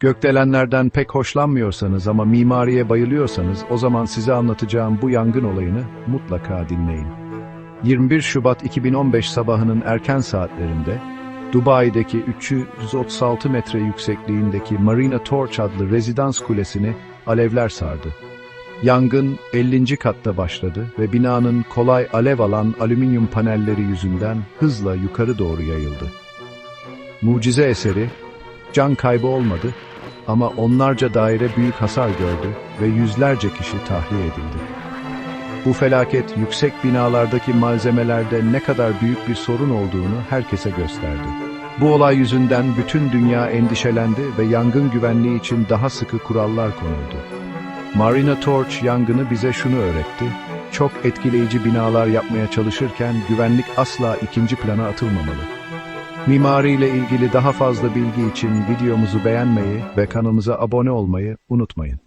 Gökdelenlerden pek hoşlanmıyorsanız ama mimariye bayılıyorsanız o zaman size anlatacağım bu yangın olayını mutlaka dinleyin. 21 Şubat 2015 sabahının erken saatlerinde Dubai'deki 336 metre yüksekliğindeki Marina Torch adlı rezidans kulesini alevler sardı. Yangın 50. katta başladı ve binanın kolay alev alan alüminyum panelleri yüzünden hızla yukarı doğru yayıldı. Mucize eseri, can kaybı olmadı ama onlarca daire büyük hasar gördü ve yüzlerce kişi tahliye edildi. Bu felaket yüksek binalardaki malzemelerde ne kadar büyük bir sorun olduğunu herkese gösterdi. Bu olay yüzünden bütün dünya endişelendi ve yangın güvenliği için daha sıkı kurallar konuldu. Marina Torch yangını bize şunu öğretti. Çok etkileyici binalar yapmaya çalışırken güvenlik asla ikinci plana atılmamalı. Mimari ile ilgili daha fazla bilgi için videomuzu beğenmeyi ve kanalımıza abone olmayı unutmayın.